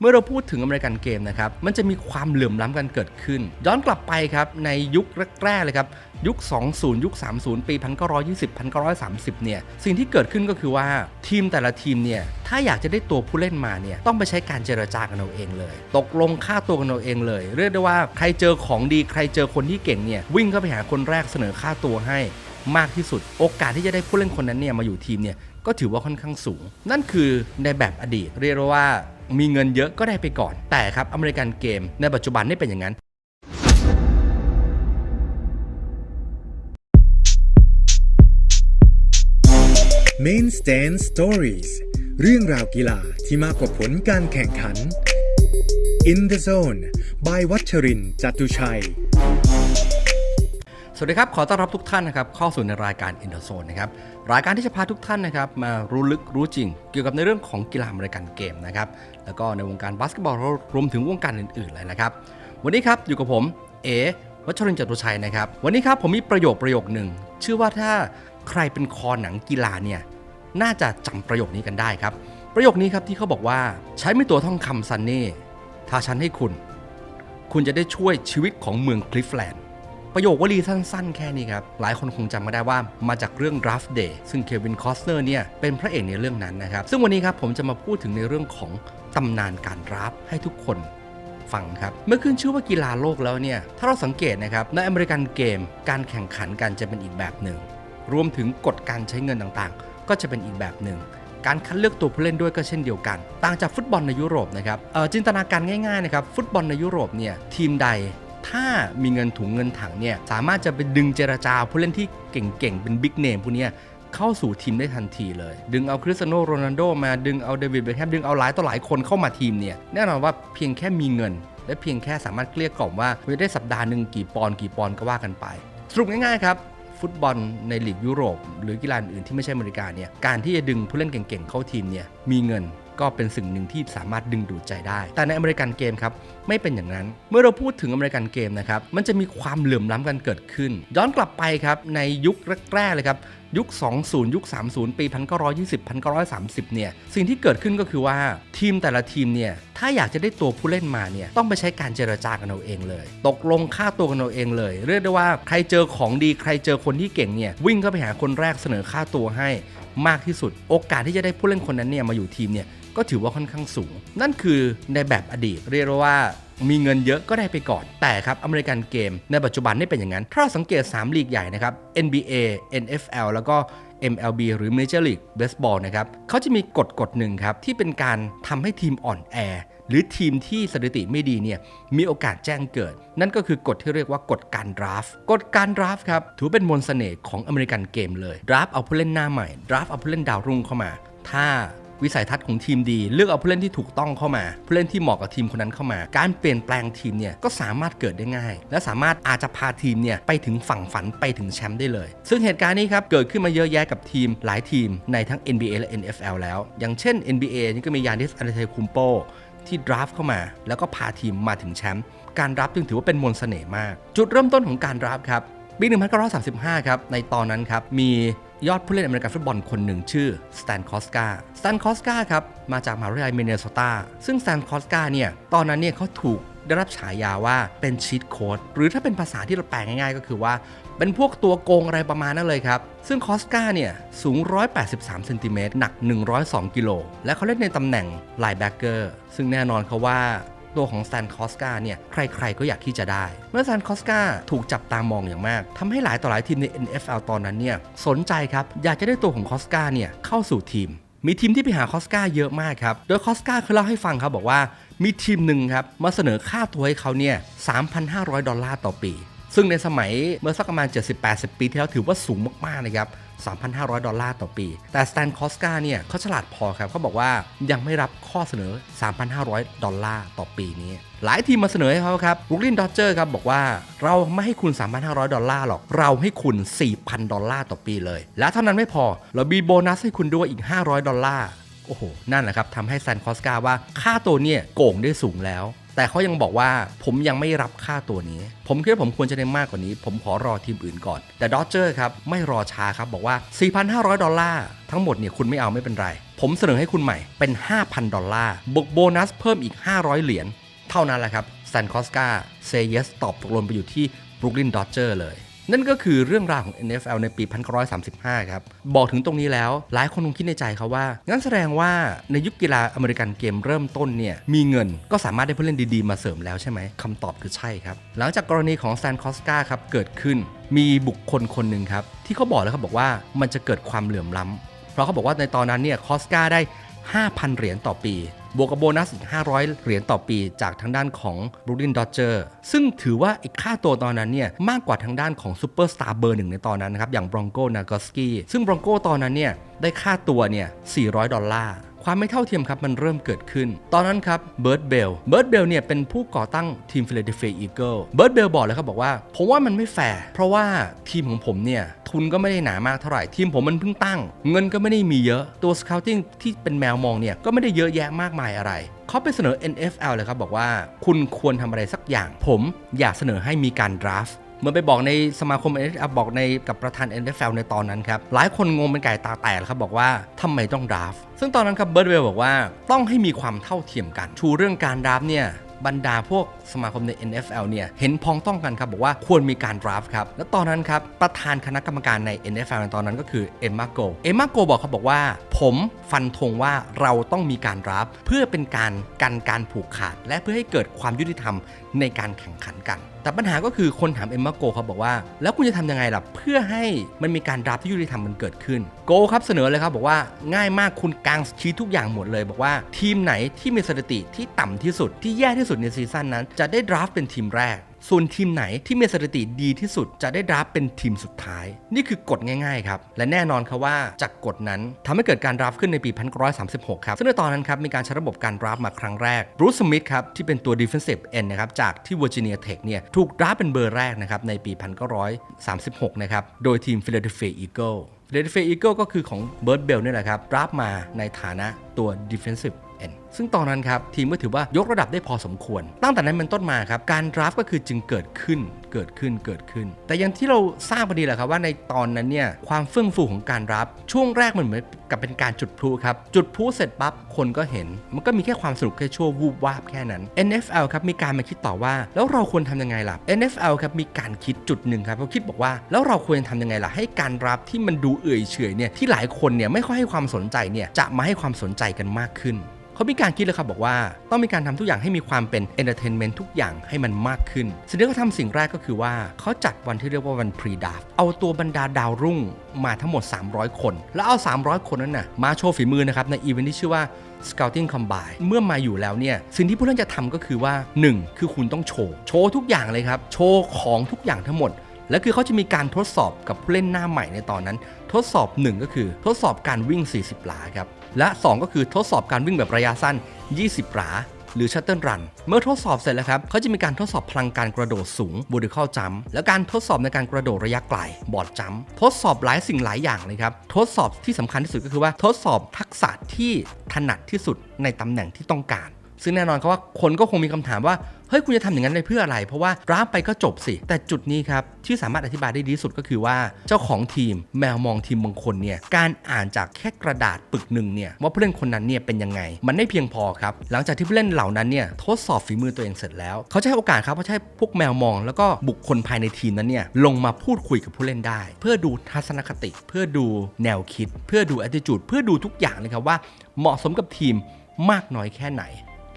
เมื่อเราพูดถึงอเมริกันเกมนะครับ มันจะมีความเหลื่อมล้ำกันเกิดขึ้น ย้อนกลับไปครับ ในยุคแรกๆเลยครับ ยุค 20 ยุค 30 ปี 1920 1930 เนี่ย สิ่งที่เกิดขึ้นก็คือว่าทีมแต่ละทีมเนี่ย ถ้าอยากจะได้ตัวผู้เล่นมาเนี่ย ต้องไปใช้การเจรจากันเอาเองเลย ตกลงค่าตัวกันเอาเองเลย เรียกได้ว่าใครเจอของดีใครเจอคนที่เก่งเนี่ย วิ่งเข้าไปหาคนแรกเสนอค่าตัวให้มากที่สุด โอกาสที่จะได้ผู้เล่นคนนั้นเนี่ยมาอยู่ทีมเนี่ย ก็ถือว่าค่อนข้างสูง นั่นคือในแบบอดีต เรียกว่ามีเงินเยอะก็ได้ไปก่อน แต่ครับอเมริกันเกมในปัจจุบันไม่เป็นอย่างนั้น Main Stand Stories เรื่องราวกีฬาที่มากกว่าผลการแข่งขัน In the Zone by วัชรินทร์จตุชัย สวัสดีครับ ขอต้อนรับทุกท่านนะครับเข้าสู่ในรายการ i n t e r Zone นะครับรายการที่จะพาทุกท่านนะครับมารู้ลึกรู้จริง เกี่ยวกับในเรื่องของกีฬาอเมริกันเกมนะครับแล้วก็ในวงการบาสเกตบอลรวมถึงวงการอื่นๆเลยนะครับ วันนี้ครับอยู่กับผมเอวัชรินจตุชัยนะครับวันนี้ครับผมมีประโยคประโยคหนึ่งชื่อว่าถ้าใครเป็นคอหนังกีฬาเนี่ยน่าจะจำประโยคนี้กันได้ครับ ประโยคนี้ครับที่เขาบอกว่าใช้ไม่ตัวท่องคำซันนี่ถ้าฉันให้คุณ คุณจะได้ช่วยชีวิตของเมืองคลิฟแลนด์ ประโยควลีสั้นๆ แค่นี้ครับ หลายคนคงจำมาได้ว่ามาจากเรื่อง Draft Day ซึ่งเควินคอสเนอร์เนี่ยเป็นพระเอกในเรื่องนั้นนะครับ ซึ่งวันนี้ครับผมจะมาพูดถึงในเรื่องของตำนานการดราฟให้ทุกคนฟังครับ เมื่อขึ้นชื่อว่ากีฬาโลกแล้วเนี่ย ถ้าเราสังเกตนะครับ ในอเมริกันเกม การแข่งขันกันจะเป็นอีกแบบหนึ่ง รวมถึงกฎการใช้เงินต่างๆ ก็จะเป็นอีกแบบหนึ่ง การคัดเลือกตัวผู้เล่นด้วยก็เช่นเดียวกัน ต่างจากฟุตบอลในยุโรปนะครับจินตนาการง่ายๆนะครับ ฟุตบอลในยุโรปเนี่ย ทีมใด ถ้ามีเงินถุงเงินถังเนี่ยสามารถจะไปดึงเจรจาผู้เล่นที่เก่งๆ เป็นบิ๊กเนมพวกนี้เข้าสู่ทีมได้ทันทีเลย ดึงเอาคริสเตียโนโรนัลโดมาดึงเอาเดวิดเบคแฮมดึงเอาหลายต่อหลายคนเข้ามาทีมเนี่ยแน่นอนว่าเพียงแค่มีเงิน และเพียงแค่สามารถเกลี้ยกล่อมว่าคุณจะได้สัปดาห์หนึ่งกี่ปอนกี่ปอนก็ว่ากันไปสรุปง่ายๆครับฟุตบอลในลีกยุโรป หรือกีฬาอื่นที่ไม่ใช่อเมริกาเนี่ยการที่จะดึงผู้เล่นเก่งๆเข้าทีมเนี่ยมีเงิน ก็เป็นสิ่งหนึ่งที่สามารถดึงดูดใจได้ แต่ในอเมริกันเกมครับไม่เป็นอย่างนั้น เมื่อเราพูดถึงอเมริกันเกมนะครับมันจะมีความเหลื่อมล้ำกันเกิดขึ้น ย้อนกลับไปครับในยุคแรกๆเลยครับยุค 20 ยุค 30 ปี 1920 1930 เนี่ย สิ่งที่เกิดขึ้นก็คือว่าทีมแต่ละทีมเนี่ย ถ้าอยากจะได้ตัวผู้เล่นมาเนี่ย ต้องไปใช้การเจรจากันเอาเองเลย ตกลงค่าตัวกันเอาเองเลย เรียกได้ว่าใครเจอของดีใครเจอคนที่เก่งเนี่ย วิ่งเข้าไปหาคนแรกเสนอค่าตัวให้ มากที่สุด โอกาสที่จะได้ผู้เล่นคนนั้นเนี่ยมาอยู่ทีมเนี่ยก็ถือว่าค่อนข้างสูง นั่นคือในแบบอดีต เรียกว่ามีเงินเยอะก็ได้ไปก่อน แต่ครับอเมริกันเกมในปัจจุบันไม่เป็นอย่างนั้น ถ้าเราสังเกต 3 ลีกใหญ่นะครับ NBA NFL แล้วก็ MLB หรือ Major League Baseball นะครับเขาจะมีกฎกฎหนึ่งครับที่เป็นการทำให้ทีมอ่อนแอ หรือทีมที่สถิติไม่ดีเนี่ยมีโอกาสแจ้งเกิด นั่นก็คือกฎที่เรียกว่ากฎการดราฟต์กฎการดราฟต์ครับถือเป็นมนต์เสน่ห์ของอเมริกันเกมเลยดราฟต์เอาผู้เล่นหน้าใหม่ดราฟต์เอาผู้เล่นดาวรุ่งเข้ามา ถ้าวิสัยทัศน์ของทีมดีเลือกเอาผู้เล่นที่ถูกต้องเข้ามา ผู้เล่นที่เหมาะกับทีมคนนั้นเข้ามา การเปลี่ยนแปลงทีมเนี่ยก็สามารถเกิดได้ง่าย และสามารถอาจจะพาทีมเนี่ยไปถึงฝั่งฝันไปถึงแชมป์ได้เลย ซึ่งเหตุการณ์นี้ครับเกิดขึ้นมาเยอะแยะกับทีมหลายทีมในทั้ง NBA และ NFL แล้ว อย่างเช่น NBA นี่ก็มียานิสอันเทคุมโป ที่ดราฟเข้ามา แล้วก็พาทีมมาถึงแชมป์การดราฟต์จึงถือว่าเป็นมนต์เสน่ห์มาก จุดเริ่มต้นของการดราฟครับปี 1935 ครับ ในตอนนั้นครับ มียอดผู้เล่นอเมริกันฟุตบอลคนหนึ่งชื่อสแตนคอสกาสแตนคอสกาครับ มาจากมหาวิทยาลัยมินเนโซตา ซึ่งสแตนคอสกาเนี่ย ตอนนั้นเนี่ยเขาถูกได้รับฉายาว่าเป็นชีตโค้ดหรือถ้าเป็นภาษาที่เราแปลง่ายๆ ก็คือว่า เป็นพวกตัวโกงอะไรประมาณนั้นเลยครับ ซึ่งคอสกาเนี่ย สูง 183เซนติเมตรหนัก 102 กิโล และเขาเล่นในตำแหน่งไลน์แบ็กเกอร์ซึ่งแน่นอนเขาว่าตัวของสแตนคอสกาเนี่ย ใครๆก็อยากที่จะได้ เมื่อสแตนคอสกาถูกจับตามองอย่างมากทำให้หลายต่อหลายทีมใน NFL ตอนนั้นเนี่ย สนใจครับ อยากจะได้ตัวของคอสกาเนี่ย เข้าสู่ทีม มีทีมที่ไปหาคอสกาเยอะมากครับ โดยคอสกาเคยเล่าให้ฟังครับบอกว่ามีทีมหนึ่งครับมาเสนอค่าตัวให้เขาเนี่ย3,500 ดอลลาร์ต่อปี ซึ่งในสมัยเมื่อสักประมาณ 70-80 ปีที่แล้วถือว่าสูงมากๆนะครับ 3,500 ดอลลาร์ต่อปี แต่สแตนคอสกาเนี่ยเขาฉลาดพอครับเขาบอกว่ายังไม่รับข้อเสนอ 3,500 ดอลลาร์ต่อปีนี้ หลายทีมมาเสนอให้เขาครับบรูคลินดอ d เจอร์ครับบอกว่าเราไม่ให้คุณ 3,500 ดอลลาร์หรอก เราให้คุณ 4,000 ดอลลาร์ต่อปีเลย และเท่านั้นไม่พอ เรามีโบนัสให้คุณด้วยอีก 500 ดอลลาร์โอ้โห นั่นแหละครับทำให้แซนคอสกาว่าค่าตัวเนี่ยโก่งได้สูงแล้ว แต่เขายังบอกว่าผมยังไม่รับค่าตัวนี้ ผมคิดว่าผมควรจะได้มากกว่านี้ ผมขอรอทีมอื่นก่อน แต่ดอ d เจอร์ครับ ไม่รอช้าครับ บอกว่า 4,500 ดอลลาร์ทั้งหมดเนี่ยคุณไม่เอาไม่เป็นไร ผมเสนอให้คุณใหม่เป็น 5,000 ดอลลาร์บวกโบนัสเพิ่มอีก 500 เหรียญเท่านั้นแหละครับแซนคอสกาเซเยสตอบตกลงไปอยู่ที่บรุกลินดอ d เจอร์เลย นั่นก็คือเรื่องราวของ NFL ในปี 1935 ครับ บอกถึงตรงนี้แล้ว หลายคนคงคิดในใจเขาว่า งั้นแสดงว่าในยุคกีฬาอเมริกันเกมเริ่มต้นเนี่ย มีเงินก็สามารถได้ผู้เล่นดีๆ มาเสริมแล้วใช่ไหมคำตอบคือใช่ครับ หลังจากกรณีของแซนคอสกาครับ เกิดขึ้น มีบุคคลคนหนึ่งครับ ที่เขาบอกแล้วครับบอกว่ามันจะเกิดความเหลื่อมล้ำเพราะเขาบอกว่าในตอนนั้นเนี่ยคอสกาได้ 5,000 เหรียญต่อปี บวกกับโบนัสอีก 500 เหรียญต่อปีจากทางด้านของบรูลินดอจเจอร์ซึ่งถือว่าอีกค่าตัวตอนนั้นเนี่ยมากกว่าทางด้านของซูเปอร์สตาร์เบอร์หนึ่งในตอนนั้นนะครับอย่างบรองโกนากอสกี้ซึ่งบรองโกตอนนั้นเนี่ยได้ค่าตัวเนี่ย400 ดอลลาร์ ความไม่เท่าเทียมครับมันเริ่มเกิดขึ้น ตอนนั้นครับเบิร์ดเบลเบิร์ดเบลเนี่ยเป็นผู้ก่อตั้งทีม Philadelphia Eagle เบิร์ดเบลบอกเลยครับบอกว่า ผมว่ามันไม่แฟร์เพราะว่าทีมของผมเนี่ยทุนก็ไม่ได้หนามากเท่าไหร่ทีมผมมันเพิ่งตั้ง เงินก็ไม่ได้มีเยอะตัวส c า u ติ้งที่เป็นแมวมองเนี่ยก็ไม่ได้เยอะแยะมากมายอะไรเขาไปเสนอ NFL เลยครับบอกว่า คุณควรทำอะไรสักอย่าง ผมอยากเสนอให้มีการดราฟ ต์เมื่อไปบอกในสมาคม NFL บอกในกับประธาน NFL ในตอนนั้นครับ หลายคนงงเป็นไก่ตาแตกครับบอกว่าทำไมต้องดราฟซึ่งตอนนั้นครับเบิร์ดเวลบอกว่าต้องให้มีความเท่าเทียมกัน ชูเรื่องการดราฟเนี่ยบรรดาพวกสมาคมใน NFL เนี่ย เห็นพ้องต้องกันครับ บอกว่าควรมีการดราฟครับ และตอนนั้นครับ ประธานคณะกรรมการใน NFL ในตอนนั้นก็คือเอ็มมาโกเอ็มมาโกบอกเขาบอกว่า ผมฟันธงว่าเราต้องมีการดราฟเพื่อเป็นการกันการผูกขาด และเพื่อให้เกิดความยุติธรรมในการแข่งขันกันแต่ปัญหาก็คือคนถามเอ็มมาโกเขาบอกว่า แล้วคุณจะทำยังไงล่ะ เพื่อให้มันมีการดรับที่ยุติธรรมมันเกิดขึ้น โกครับเสนอเลยครับบอกว่าง่ายมากคุณกางชี้ทุกอย่างหมดเลย บอกว่าทีมไหนที่มีสถิติที่ต่ำที่สุดที่แย่ที่สุดในซีซั่นนั้น จะได้ดราฟต์เป็นทีมแรก ส่วนทีมไหนที่มีสถิติดีที่สุดจะได้ราฟต์เป็นทีมสุดท้าย นี่คือกฎง่ายๆครับและแน่นอนครับว่าจากกฎนั้นทำให้เกิดการราฟต์ขึ้นในปี 1936 ครับซึ่งในตอนนั้นครับมีการใช้ระบบการราฟต์มาครั้งแรกบรูซสมิธครับที่เป็นตัว defensive end นะครับจากที่ Virginia Tech เนี่ยถูกราฟต์เป็นเบอร์แรกนะครับในปี 1936 นะครับโดยทีม Philadelphia Eagle Philadelphia Eagle ก็คือของเบิร์ดเบลนี่แหละครับราฟต์มาในฐานะตัว defensive ซึ่งตอนนั้นครับทีมก็ถือว่ายกระดับได้พอสมควร ตั้งแต่นั้นเป็นต้นมาครับการดราฟต์ก็คือจึงเกิดขึ้นเกิดขึ้นเกิดขึ้น แต่อย่างที่เราทราบพอดีแหละครับว่าในตอนนั้นเนี่ยความเฟื่องฟูของการดราฟต์ช่วงแรกมันเหมือนกับเป็นการจุดพลุครับ จุดพลุเสร็จปั๊บคนก็เห็น มันก็มีแค่ความสนุกแค่ชั่ววูบวาบแค่นั้น NFL ครับมีการมาคิดต่อว่า แล้วเราควรทำยังไงล่ะ NFL ครับมีการคิดจุดหนึ่งครับเขาคิดบอกว่าแล้วเราควรทำยังไงล่ะให้การดราฟต์ที่มันดูเอื่อยเฉยเนี่ยที่หลายคนเนี่ยไม่ค่อยให้ความสนใจเนี่ยจะมาให้ความสนใจกันมากขึ้น เขามีการคิดเลยครับบอกว่าต้องมีการทำทุกอย่างให้มีความเป็นเอนเตอร์เทนเมนต์ทุกอย่างให้มันมากขึ้น สิ่งที่เขาทำสิ่งแรกก็คือว่าเขาจัดวันที่เรียกว่าวันพรีดาฟเอาตัวบรรดาดาวรุ่งมาทั้งหมด 300 คน แล้วเอา 300 คนนั้นน่ะมาโชว์ฝีมือนะครับในอีเวนท์ที่ชื่อว่า Scouting Combine เมื่อมาอยู่แล้วเนี่ย สิ่งที่ผู้เล่นจะทำก็คือว่า 1 คือคุณต้องโชว์ โชว์ทุกอย่างเลยครับ โชว์ของทุกอย่างทั้งหมด และคือเขาจะมีการทดสอบกับผู้เล่นหน้าใหม่ในตอนนั้น ทดสอบ 1 ก็คือทดสอบการวิ่ง 40 หลาครับ และ 2 ก็คือทดสอบการวิ่งแบบระยะสั้น 20หลาหรือชัตเติลรัน เมื่อทดสอบเสร็จแล้วครับเขาจะมีการทดสอบพลังการกระโดดสูงบูดิคอลจัมและการทดสอบในการกระโดดระยะไกลบอร์ดจัมทดสอบหลายสิ่งหลายอย่างเลยครับ ทดสอบที่สำคัญที่สุดก็คือว่าทดสอบทักษะที่ถนัดที่สุดในตำแหน่งที่ต้องการ ซึ่งแน่นอนครับว่าคนก็คงมีคำถามว่าเฮ้ยคุณจะทำอย่างนั้นไปเพื่ออะไร เพราะว่าร้าไปก็จบสิ แต่จุดนี้ครับ ที่สามารถอธิบายได้ดีสุดก็คือว่าเจ้าของทีมแมวมองทีมบางคนเนี่ยการอ่านจากแค่กระดาษปึกหนึ่งเนี่ยว่าผู้เล่นคนนั้นเนี่ยเป็นยังไง มันไม่เพียงพอครับ หลังจากที่ผู้เล่นเหล่านั้นเนี่ยทดสอบฝีมือตัวเองเสร็จแล้ว เขาจะให้โอกาสครับเขาให้พวกแมวมอง แล้วก็บุคคลภายในทีมนั้นเนี่ยลงมาพูดคุยกับผู้เล่นได้ เพื่อดูทัศนคติ เพื่อดูแนวคิด เพื่อดู attitude เพื่อดูทุกอย่างเลยครับว่า เหมาะสมกับทีมมากน้อยแค่ไหน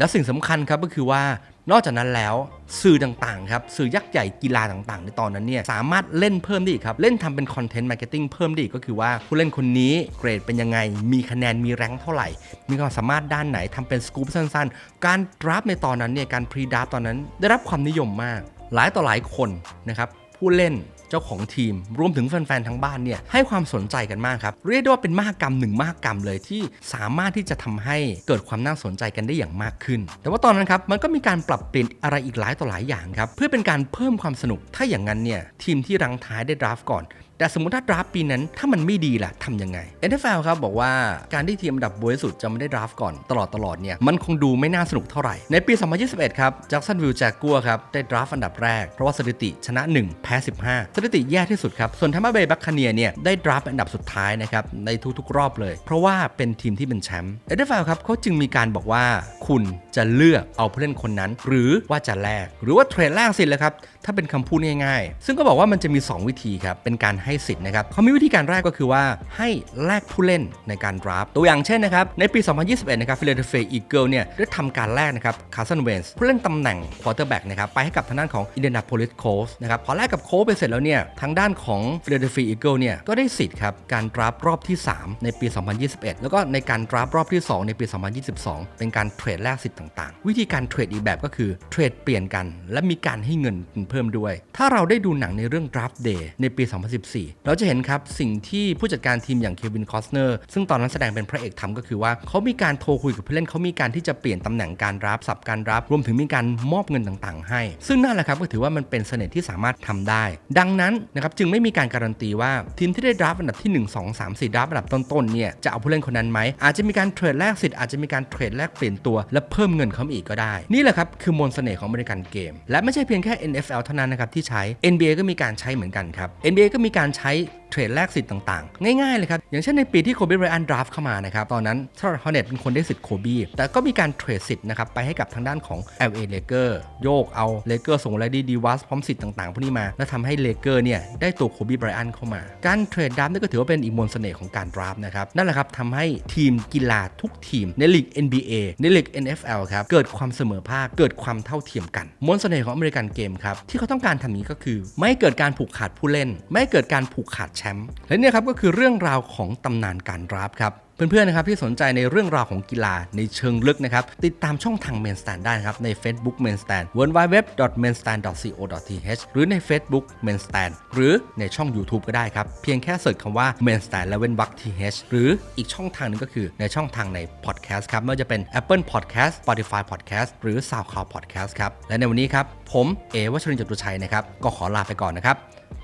และสิ่งสำคัญครับก็คือว่านอกจากนั้นแล้วสื่อต่างๆครับสื่อยักษ์ใหญ่กีฬาต่างๆ ในตอนนั้นเนี่ยสามารถเล่นเพิ่มได้อีกครับ เล่นทำเป็นคอนเทนต์มาร์เก็ตติ้งเพิ่มได้อีกก็คือว่าผู้เล่นคนนี้เกรดเป็นยังไง มีคะแนนมีแรงเท่าไหร่ มีความสามารถด้านไหนทำเป็นสกู๊ปสั้นๆ การดราฟในตอนนั้นเนี่ยการพรีดราฟตอนนั้น ได้รับความนิยมมาก หลายต่อหลายคนนะครับผู้เล่น เจ้าของทีม รวมถึงแฟนๆทั้งบ้านเนี่ยให้ความสนใจกันมากครับ เรียกได้ว่าเป็นมหกรรมหนึ่งมหกรรมเลยที่สามารถที่จะทำให้เกิดความน่าสนใจกันได้อย่างมากขึ้น แต่ว่าตอนนั้นครับมันก็มีการปรับเปลี่ยนอะไรอีกหลายต่อหลายอย่างครับเพื่อเป็นการเพิ่มความสนุกถ้าอย่างนั้นเนี่ยทีมที่รังท้ายได้ดราฟก่อน แต่สมมติถ้าดราฟปีนั้นถ้ามันไม่ดีล่ะทำยังไง NFL ครับบอกว่าการที่ทีมอันดับบวยสุดจะไม่ได้ดราฟก่อนตลอดตลอดเนี่ยมันคงดูไม่น่าสนุกเท่าไหร่ ในปี 2021 ครับแจ็คสันวิลแจกัวครับได้ดราฟอันดับแรก เพราะว่าสถิติชนะ 1 แพ้ 15 สถิติแย่ที่สุดครับ ส่วนทัมเบอร์เบย์บัคคาเนียเนี่ยได้ดราฟอันดับสุดท้ายนะครับในทุกๆรอบเลย เพราะว่าเป็นทีมที่เป็นแชมป์ NFL ครับเขาจึงมีการบอกว่าคุณจะเลือกเอาผู้เล่นคนนั้น หรือว่าจะแลกหรือว่าเทรดแลกสิทธิ์เลยครับ ถ้าเป็นคำพูดง่ายๆ ซึ่งก็บอกว่ามันจะมี 2 วิธีครับ เป็นการให้สิทธิ์นะครับเขามีวิธีการแรกก็คือว่าให้แลกผู้เล่นในการดราฟตัวอย่างเช่นนะครับ ในปี 2021 นะครับฟิลาเดลเฟียอีเกิลเนี่ยได้ทำการแลกนะครับคาร์สันเวนส์ผู้เล่นตำแหน่งควอเตอร์แบ็กนะครับไปให้กับทางด้านของอินเดียนาโพลิสโคสนะครับพอแลกกับโคสไปเสร็จแล้วเนี่ยทางด้านของฟิลาเดลเฟียอีเกิลเนี่ยก็ได้สิทธิ์ครับการดราฟรอบที่ 3 ในปี 2021 แล้วก็ในการดราฟรอบที่ 2 ในปี 2022 เป็นการเทรดแลกสิทธิ์ต่างๆ วิธีการเทรดอีกแบบก็คือเทรดเปลี่ยนกัน และมีการให้เงินเพิ่มด้วย ถ้าเราได้ดูหนังในเรื่อง Draft Day ในปี 2014 เราจะเห็นครับสิ่งที่ผู้จัดการทีมอย่างเควินคอสเนอร์ซึ่งตอนนั้นแสดงเป็นพระเอกทำก็คือว่าเขามีการโทรคุยกับผู้เล่นเขามีการที่จะเปลี่ยนตำแหน่งการรับสับการรับ รวมถึงมีการมอบเงินต่างๆ ให้ ซึ่งนั่นแหละครับก็ถือว่ามันเป็นเสน่ห์ที่สามารถทำได้ ดังนั้นนะครับจึงไม่มีการการันตีว่าทีมที่ได้รับอันดับที่ 1 2 3 4รับอันดับต้นๆเนี่ยจะเอาผู้เล่นคนนั้นไหมอาจจะมีการเทรดแลกสิทธิ์อาจจะมีการเทรดแลกเปลี่ยนตัวและเพิ่มเงินเขาอีกก็ได้ นี่แหละครับคือมนต์เสน่ห์ของบริการเกม และไม่ใช่เพียงแค่ NFL เท่านั้นนะครับที่ใช้ NBA ก็มีการใช้เหมือนกันครับ NBA ก็มีการใช้ เทรดแลกสิทธิ์ต่างๆ ง่ายๆเลยครับ อย่างเช่นในปีที่โคบีไรอันดราฟเข้ามานะครับ ตอนนั้นชาร์ลฮอเน็ตเป็นคนได้สิทธิ์โคบีแต่ก็มีการเทรดสิทธิ์นะครับ ไปให้กับทางด้านของ LA l a k e r โยกเอาเลเกอร์ส่งแลดี้ดีวัสพร้อมสิทธิ์ต่างๆพวกนี้มา แล้วทำให้เลเกอร์เนี่ยได้ตัวโคบีไบรอันเข้ามา การเทรดดราฟนี่ก็ถือว่าเป็นอีกมนต์เสน่ห์ของการดราฟนะครับนั่นแหละครับทำให้ทีมกีฬาทุกทีมในลีก NBA ในลีก NFL ครับเกิดความเสมอภาคเกิดความเท่าเทียมกันมนต์เสน่ห์ของอเมริกันเกมครับที่เขาต้องการทำนี้ก็คือ ไม่เกิดการผูกขาดผู้เล่น ไม่เกิดการผูกขาดแชมป์และเนี่ยครับก็คือเรื่องราวของตำนานการดราฟครับเพื่อนๆนะครับที่สนใจในเรื่องราวของกีฬาในเชิงลึกนะครับ ติดตามช่องทาง Main Stand ได้นะครับ ใน Facebook Main Stand w w w m a i n s t a n d c o t h หรือใน Facebook Main Stand หรือในช่อง YouTube ก็ได้ครับ เพียงแค่เสิร์ชคำว่า Main Stand และเว้นวรรค th หรืออีกช่องทางหนึงก็คือในช่องทางใน Podcast ครับไม่ว่าจะเป็น Apple Podcast Spotify Podcast หรือ SoundCloud Podcast ครับ และในวันนี้ครับผมเอวัชรินจตุชัยนะครับก็ขอลาไปก่อนนะครับ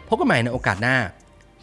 พบกันใหม่ในโอกาสหน้า